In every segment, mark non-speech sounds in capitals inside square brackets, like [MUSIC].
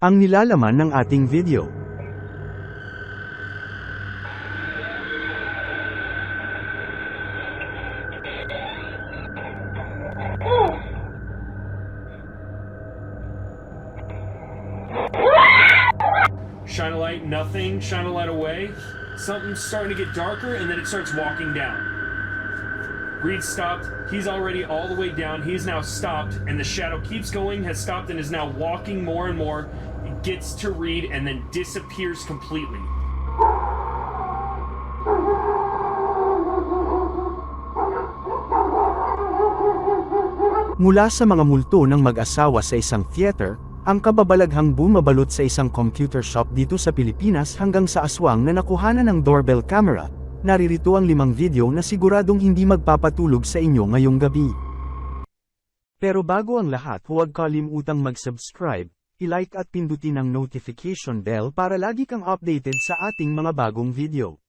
Ang nilalaman ng ating video. Shine a light, nothing. Shine a light away. Something's starting to get darker, and then it starts walking down. Reed stopped. He's already all the way down. He's now stopped, and the shadow keeps going, has stopped, and is now walking more and more. Gets to Reed and then disappears completely. Mula sa mga multo ng mag-asawa sa isang theater, ang kababalaghang bumabalot sa isang computer shop dito sa Pilipinas hanggang sa aswang na nakuhanan ng doorbell camera, naririto ang limang video na siguradong hindi magpapatulog sa inyo ngayong gabi. Pero bago ang lahat huwag kalimutang mag-subscribe, i-like at pindutin ang notification bell para lagi kang updated sa ating mga bagong video.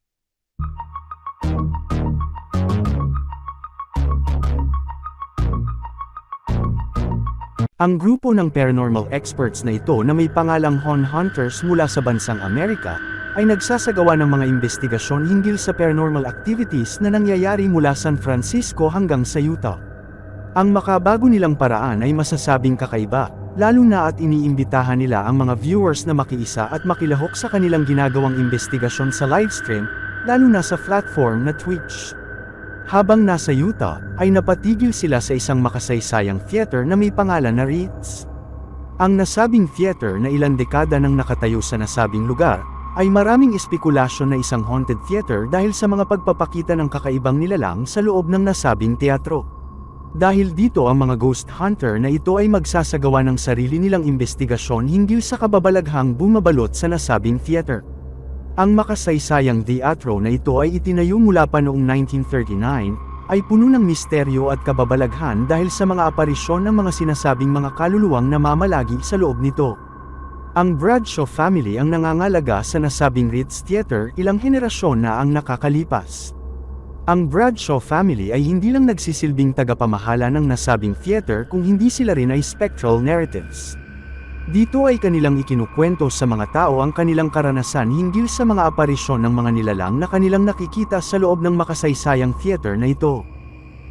Ang grupo ng paranormal experts na ito na may pangalang Hon Hunters mula sa bansang Amerika, ay nagsasagawa ng mga investigasyon hinggil sa paranormal activities na nangyayari mula San Francisco hanggang sa Utah. Ang makabago nilang paraan ay masasabing kakaiba, lalo na at iniimbitahan nila ang mga viewers na makiisa at makilahok sa kanilang ginagawang investigasyon sa livestream, lalo na sa platform na Twitch. Habang nasa Utah, ay napatigil sila sa isang makasaysayang theater na may pangalan na Ritz. Ang nasabing theater na ilang dekada nang nakatayo sa nasabing lugar, ay maraming espekulasyon na isang haunted theater dahil sa mga pagpapakita ng kakaibang nilalang sa loob ng nasabing teatro. Dahil dito ang mga ghost hunter na ito ay magsasagawa ng sarili nilang investigasyon hinggil sa kababalaghang bumabalot sa nasabing theater. Ang makasaysayang teatro na ito ay itinayo mula pa noong 1939, ay puno ng misteryo at kababalaghan dahil sa mga aparisyon ng mga sinasabing mga kaluluwang namamalagi sa loob nito. Ang Bradshaw family ang nangangalaga sa nasabing Ritz Theater ilang henerasyon na ang nakakalipas. Ang Bradshaw family ay hindi lang nagsisilbing tagapamahala ng nasabing theater kung hindi sila rin ay spectral narratives. Dito ay kanilang ikinukwento sa mga tao ang kanilang karanasan hinggil sa mga aparisyon ng mga nilalang na kanilang nakikita sa loob ng makasaysayang theater na ito.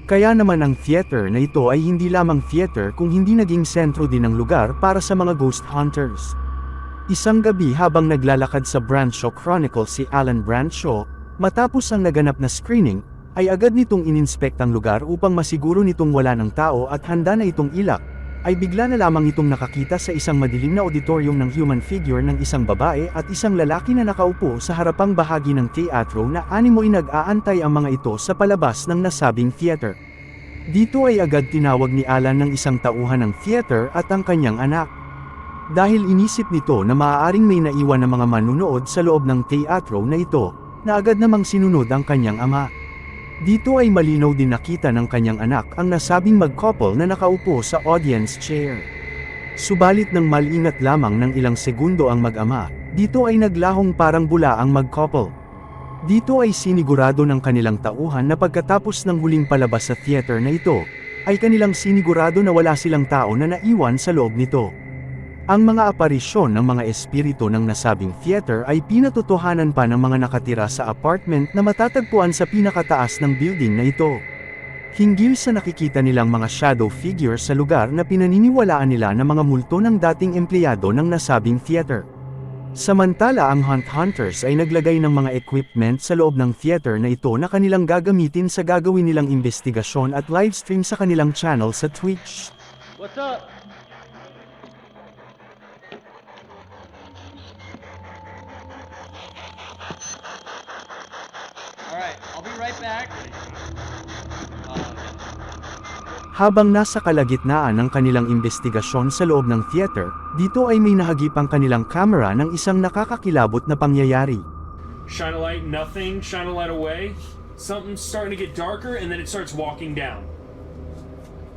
Kaya naman ang theater na ito ay hindi lamang theater kung hindi naging sentro din ng lugar para sa mga ghost hunters. Isang gabi habang naglalakad sa Bradshaw Chronicle si Alan Bradshaw, matapos ang naganap na screening, ay agad nitong ininspect ang lugar upang masiguro nitong wala ng tao at handa na itong ilak, ay bigla na lamang itong nakakita sa isang madilim na auditorium ng human figure ng isang babae at isang lalaki na nakaupo sa harapang bahagi ng teatro na animoy nag-aantay ang mga ito sa palabas ng nasabing theater. Dito ay agad tinawag ni Alan ng isang tauhan ng theater at ang kanyang anak. Dahil inisip nito na maaaring may naiwan na mga manunood sa loob ng teatro na ito, na agad namang sinunod ang kanyang ama. Dito ay malinaw din nakita ng kanyang anak ang nasabing mag-couple na nakaupo sa audience chair. Subalit nang malingat lamang ng ilang segundo ang mag-ama, dito ay naglahong parang bula ang mag-couple. Dito ay sinigurado ng kanilang tauhan na pagkatapos ng huling palabas sa theater na ito, ay kanilang sinigurado na wala silang tao na naiwan sa loob nito. Ang mga aparisyon ng mga espiritu ng nasabing theater ay pinatotohanan pa ng mga nakatira sa apartment na matatagpuan sa pinakataas ng building na ito. Hinggil sa nakikita nilang mga shadow figures sa lugar na pinaniniwalaan nila na mga multo ng dating empleyado ng nasabing theater. Samantala ang Hunt Hunters ay naglagay ng mga equipment sa loob ng theater na ito na kanilang gagamitin sa gagawin nilang investigasyon at livestream sa kanilang channel sa Twitch. What's up? Habang nasa kalagitnaan ng kanilang investigasyon sa loob ng theater, dito ay may nahagip ang kanilang camera ng isang nakakakilabot na pangyayari. Shine a light, nothing. Shine a light away. Something's starting to get darker, and then it starts walking down.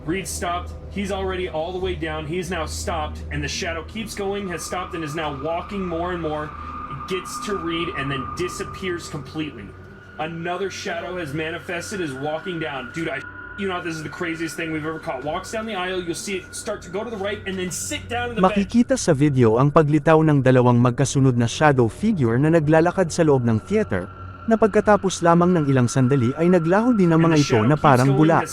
Reed stopped. He's already all the way down. He's now stopped, and the shadow keeps going, has stopped, and is now walking more and more. It gets to Reed and then disappears completely. Another shadow has manifested, is walking down. Dude, I you know this is the craziest thing we've ever caught. Walks down the aisle, you'll see it start to go to the right and then sit down in the bed. Makikita sa video ang paglitaw ng dalawang magkasunod na shadow figure na naglalakad sa loob ng theater, na pagkatapos lamang ng ilang sandali ay naglaho din ang mga ito na parang bula.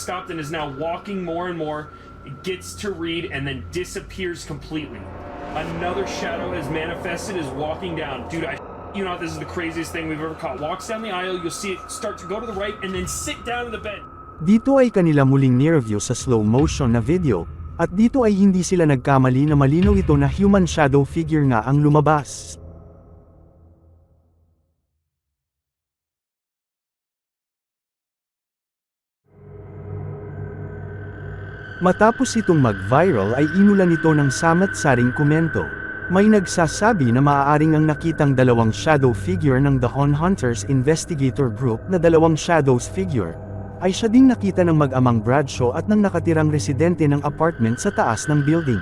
It gets to read and then disappears completely. Another shadow has manifested, is walking down. Dude, I [LAUGHS] you know this is the craziest thing we've ever caught. Walks down the aisle, you'll see it start to go to the right and then sit down in the bed. Dito ay kanila muling near-view sa slow motion na video, at dito ay hindi sila nagkamali na malinaw ito na human shadow figure nga ang lumabas. Matapos itong mag-viral ay inulan ito ng samat-saring komento. May nagsasabi na maaaring ang nakitang dalawang shadow figure ng The Hon Hunters Investigator Group na dalawang shadows figure, ay siya ding nakita ng mag-amang Bradshaw at ng nakatirang residente ng apartment sa taas ng building.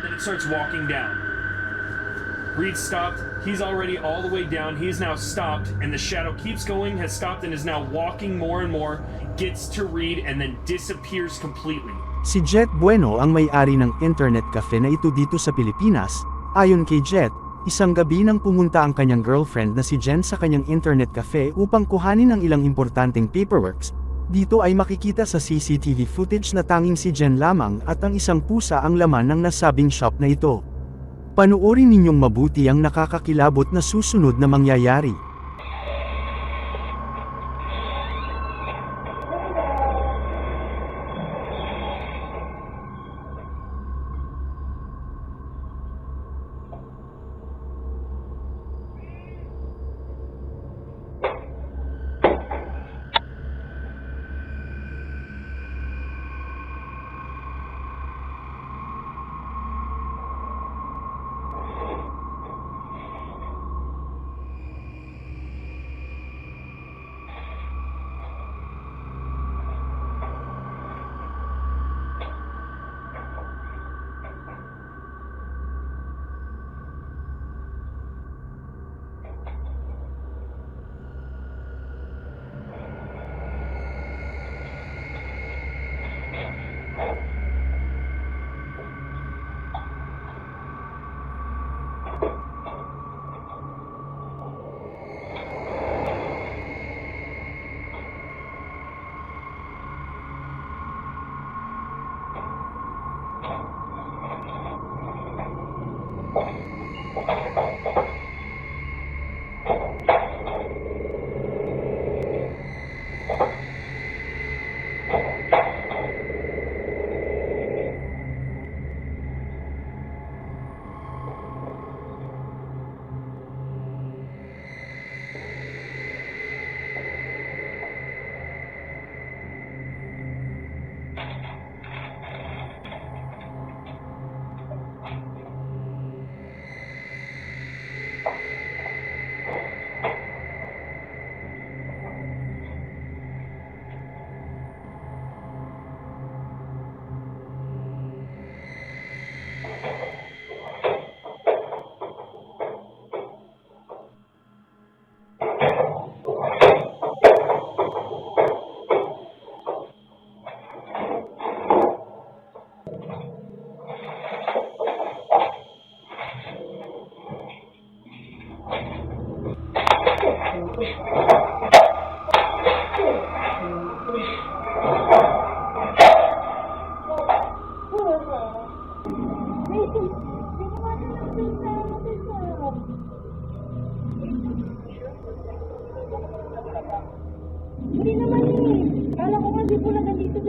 Then it starts walking down. Reed stopped. He's already all the way down. He's now stopped, and the shadow keeps going, has stopped, and is now walking more and more. Gets to Reed and then disappears completely. Si Jet Bueno ang may-ari ng internet cafe na ito dito sa Pilipinas. Ayon kay Jet, isang gabi nang pumunta ang kanyang girlfriend na si Jen sa kanyang internet cafe upang kuhanin ang ilang importanteng paperworks. Dito ay makikita sa CCTV footage na tanging si Jen lamang at ang isang pusa ang laman ng nasabing shop na ito. Panuorin ninyong mabuti ang nakakakilabot na susunod na mangyayari.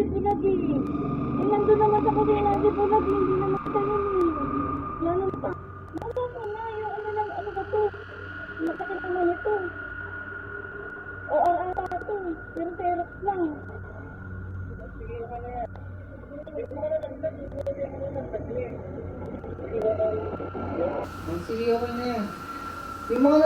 Bulag eh. Eh, nandun naman sa kusina si Bulag. Hindi naman sa yun eh. Yan pa. Ano ko na? Yung ano lang, ano ba to? Masakit naman ito. O, ang ata to. Pero Xerox lang. Sige, okay na yan. Yung mga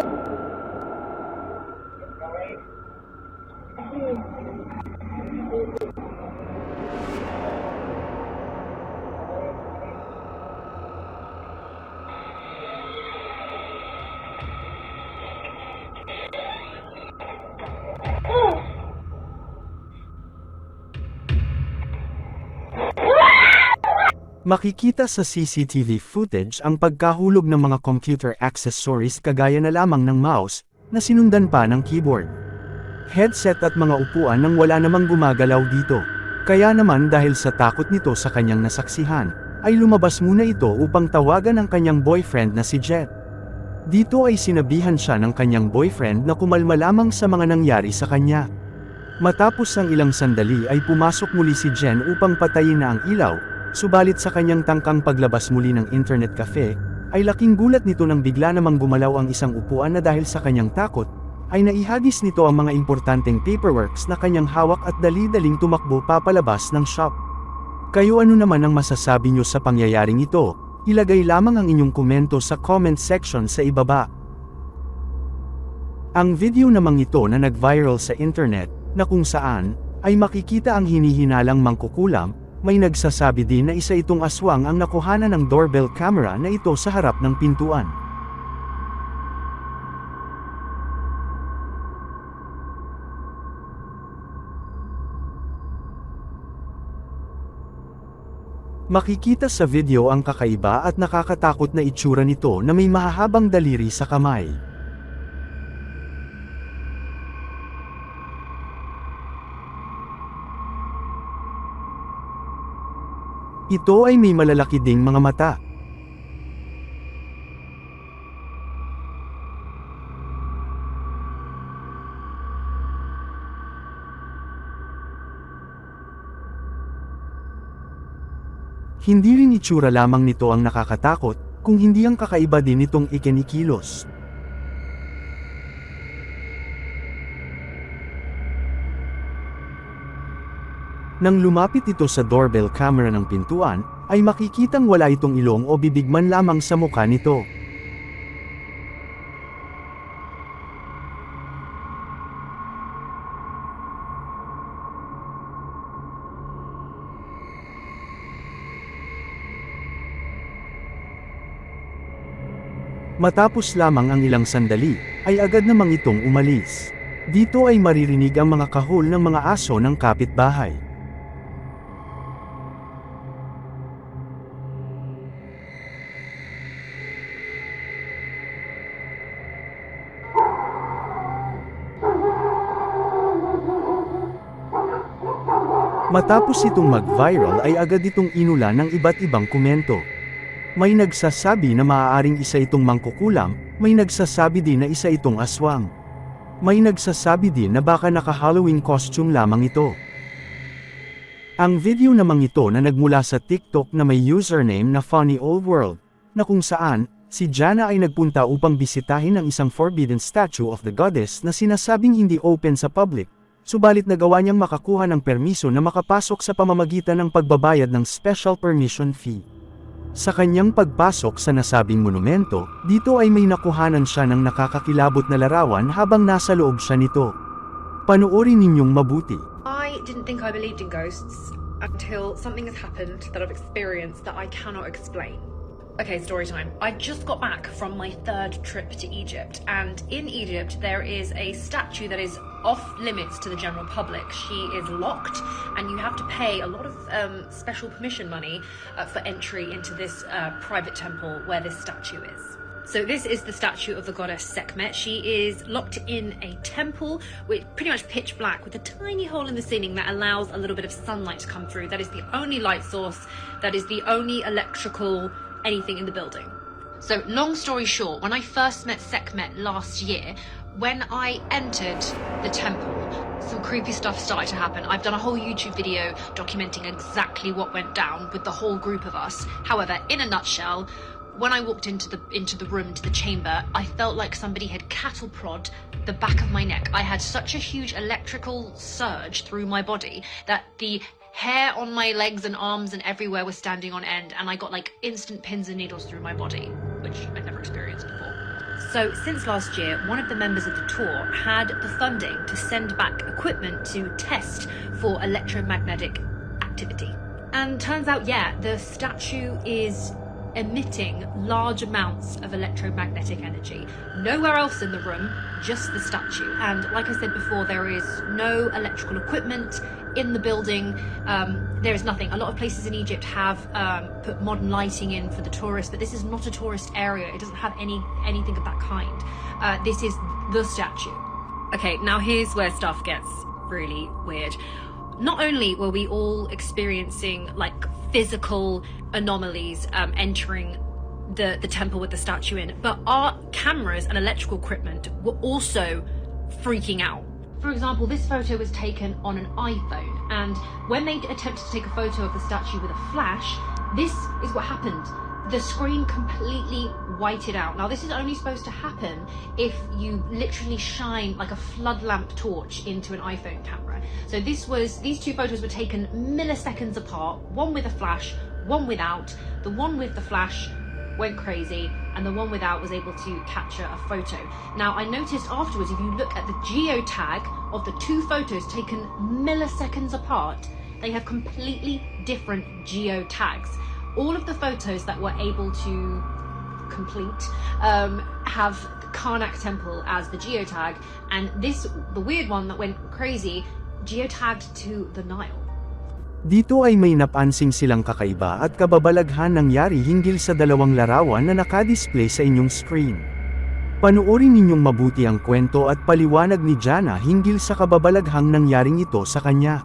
Makikita sa CCTV footage ang pagkahulog ng mga computer accessories kagaya na lamang ng mouse, na sinundan pa ng keyboard. Headset at mga upuan nang wala namang gumagalaw dito. Kaya naman dahil sa takot nito sa kanyang nasaksihan, ay lumabas muna ito upang tawagan ang kanyang boyfriend na si Jet. Dito ay sinabihan siya ng kanyang boyfriend na kumalma lamang sa mga nangyari sa kanya. Matapos ang ilang sandali ay pumasok muli si Jen upang patayin na ang ilaw, subalit sa kanyang tangkang paglabas muli ng internet cafe, ay laking gulat nito nang bigla namang gumalaw ang isang upuan na dahil sa kanyang takot, ay naihagis nito ang mga importanteng paperworks na kanyang hawak at dali-daling tumakbo papalabas ng shop. Kayo ano naman ang masasabi nyo sa pangyayaring ito? Ilagay lamang ang inyong komento sa comment section sa ibaba. Ang video namang ito na nag-viral sa internet, na kung saan, ay makikita ang hinihinalang mangkukulam, may nagsasabi din na isa itong aswang ang nakuhanan ng doorbell camera na ito sa harap ng pintuan. Makikita sa video ang kakaiba at nakakatakot na itsura nito na may mahahabang daliri sa kamay. Ito ay may malalaki ding mga mata. Hindi rin itsura lamang nito ang nakakatakot, kung hindi ang kakaiba din nitong ikinikilos. Nang lumapit ito sa doorbell camera ng pintuan, ay makikitang wala itong ilong o bibig man lamang sa mukha nito. Matapos lamang ang ilang sandali, ay agad namang itong umalis. Dito ay maririnig ang mga kahol ng mga aso ng kapitbahay. Matapos itong mag-viral ay agad itong inula ng iba't ibang komento. May nagsasabi na maaaring isa itong mangkukulam, may nagsasabi din na isa itong aswang. May nagsasabi din na baka naka-Halloween costume lamang ito. Ang video namang ito na nagmula sa TikTok na may username na Funny Old World, na kung saan, si Jana ay nagpunta upang bisitahin ang isang forbidden statue of the goddess na sinasabing hindi open sa public, subalit nagawa niyang makakuha ng permiso na makapasok sa pamamagitan ng pagbabayad ng special permission fee. Sa kanyang pagpasok sa nasabing monumento, dito ay may nakuhanan siya ng nakakakilabot na larawan habang nasa loob siya nito. Panoorin ninyong mabuti. I didn't think I believed in ghosts until something has happened that I've experienced that I cannot explain. Okay, story time. I just got back from my third trip to Egypt, and in Egypt, there is a statue that is off limits to the general public. She is locked, and you have to pay a lot of um, special permission money uh, for entry into this uh, private temple where this statue is. So this is the statue of the goddess Sekhmet. She is locked in a temple with pretty much pitch black with a tiny hole in the ceiling that allows a little bit of sunlight to come through. That is the only light source. That is the only electrical anything in the building. So long story short, when I first met Sekhmet last year, when I entered the temple, some creepy stuff started to happen. I've done a whole YouTube video documenting exactly what went down with the whole group of us. However, in a nutshell, when I walked into the into the room to the chamber, I felt like somebody had cattle prod the back of my neck. I had such a huge electrical surge through my body that the hair on my legs and arms and everywhere was standing on end and I got like instant pins and needles through my body, which I'd never experienced before. So, since last year, one of the members of the tour had the funding to send back equipment to test for electromagnetic activity. And turns out, yeah, the statue is emitting large amounts of electromagnetic energy. Nowhere else in the room, just the statue. And like I said before, there is no electrical equipment in the building, um, there is nothing. A lot of places in Egypt have um, put modern lighting in for the tourists, but this is not a tourist area. It doesn't have any anything of that kind. Uh, this is the statue. Okay, now here's where stuff gets really weird. Not only were we all experiencing like physical anomalies um, entering the, the temple with the statue in, but our cameras and electrical equipment were also freaking out. For example, this photo was taken on an iPhone, and when they attempted to take a photo of the statue with a flash, this is what happened. The screen completely whited out. Now, this is only supposed to happen if you literally shine like a flood lamp torch into an iPhone camera. So this was these two photos were taken milliseconds apart, one with a flash, one without. The one with the flash went crazy and the one without was able to capture a photo. Now I noticed afterwards if you look at the geotag of the two photos taken milliseconds apart, they have completely different geotags. All of the photos that were able to complete um, have Karnak Temple as the geotag, and this, the weird one that went crazy, geotagged to the Nile. Dito ay may napansing silang kakaiba at kababalaghan nangyari hinggil sa dalawang larawan na nakadisplay sa inyong screen. Panuorin ninyong mabuti ang kwento at paliwanag ni Jana hinggil sa kababalaghang nangyaring ito sa kanya.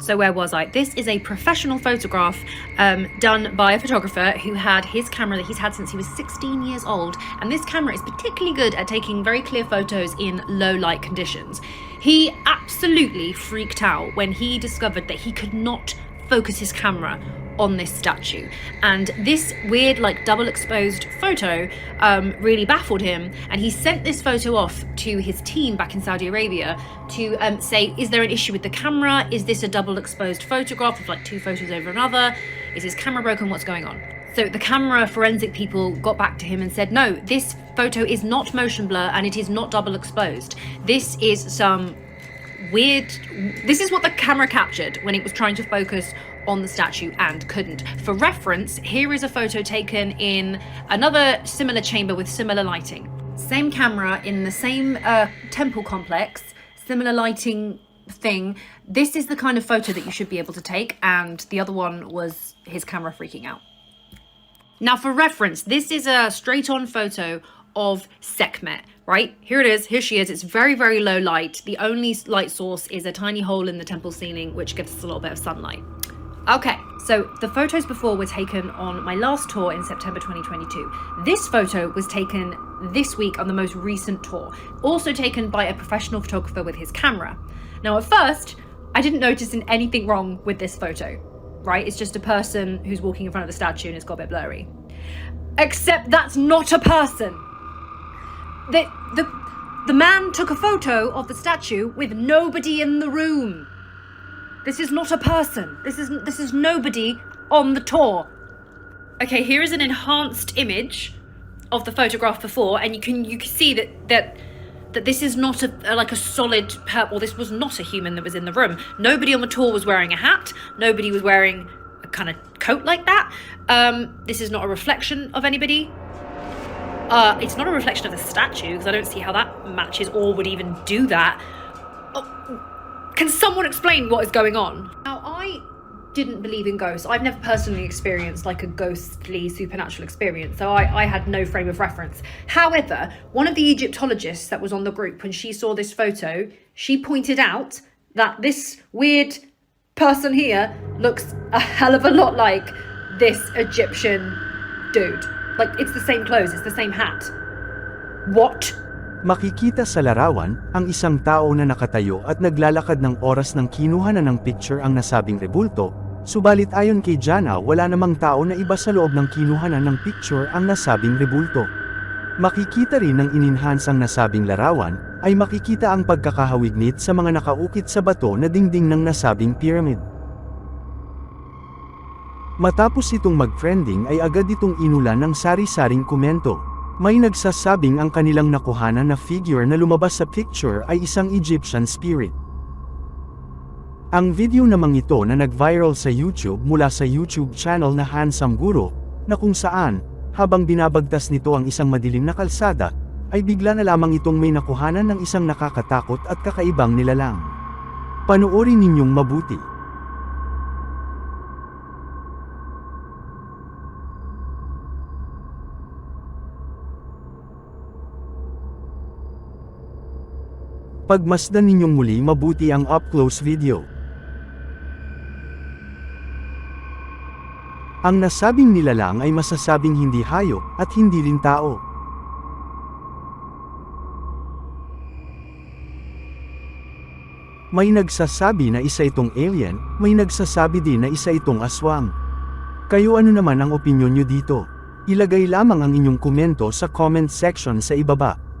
So where was I? This is a professional photograph um, done by a photographer who had his camera that he's had since he was 16 years old, and this camera is particularly good at taking very clear photos in low light conditions. He absolutely freaked out when he discovered that he could not focus his camera on this statue. And this weird, like double exposed photo um, really baffled him. And he sent this photo off to his team back in Saudi Arabia to um, say, is there an issue with the camera? Is this a double exposed photograph of like two photos over another? Is his camera broken? What's going on? So the camera forensic people got back to him and said, no, this photo is not motion blur and it is not double exposed. This is some weird. This is what the camera captured when it was trying to focus on the statue and couldn't. For reference, here is a photo taken in another similar chamber with similar lighting. Same camera in the same uh, temple complex, similar lighting thing. This is the kind of photo that you should be able to take, and the other one was his camera freaking out. Now, for reference, this is a straight on photo of Sekhmet, right? Here it is. Here she is. It's very, very low light. The only light source is a tiny hole in the temple ceiling, which gives us a little bit of sunlight. Okay, so the photos before were taken on my last tour in September 2022. This photo was taken this week on the most recent tour, also taken by a professional photographer with his camera. Now, at first, I didn't notice anything wrong with this photo, right? It's just a person who's walking in front of the statue and it's got a bit blurry. Except that's not a person. The, the, the man took a photo of the statue with nobody in the room. This is not a person. This is this is nobody on the tour. Okay, here is an enhanced image of the photograph before, and you can you can see that that that this is not a, a like a solid or this was not a human that was in the room. Nobody on the tour was wearing a hat. Nobody was wearing a kind of coat like that. Um, this is not a reflection of anybody. Uh, it's not a reflection of the statue because I don't see how that matches or would even do that. Oh, can someone explain what is going on? Now, I didn't believe in ghosts. I've never personally experienced like a ghostly supernatural experience, so I, I had no frame of reference. However, one of the Egyptologists that was on the group, when she saw this photo, she pointed out that this weird person here looks a hell of a lot like this Egyptian dude. Like, it's the same clothes, it's the same hat. What? Makikita sa larawan, ang isang tao na nakatayo at naglalakad ng oras ng kinuha na ng picture ang nasabing rebulto, subalit ayon kay Jana wala namang tao na iba sa loob ng kinuhanan ng picture ang nasabing rebulto. Makikita rin ng ininhans ang nasabing larawan, ay makikita ang pagkakahawignit sa mga nakaukit sa bato na dingding ng nasabing pyramid. Matapos itong mag-trending ay agad itong inulan ng sari-saring komento. May nagsasabing ang kanilang nakuhanan na figure na lumabas sa picture ay isang Egyptian spirit. Ang video namang ito na nag-viral sa YouTube mula sa YouTube channel na Handsome Guru, na kung saan, habang binabagtas nito ang isang madilim na kalsada, ay bigla na lamang itong may nakuhanan ng isang nakakatakot at kakaibang nilalang. Panoorin ninyong mabuti. Pagmasdan ninyong muli mabuti ang up-close video. Ang nasabing nilalang ay masasabing hindi hayop at hindi rin tao. May nagsasabi na isa itong alien, may nagsasabi din na isa itong aswang. Kayo ano naman ang opinyon nyo dito? Ilagay lamang ang inyong komento sa comment section sa ibaba.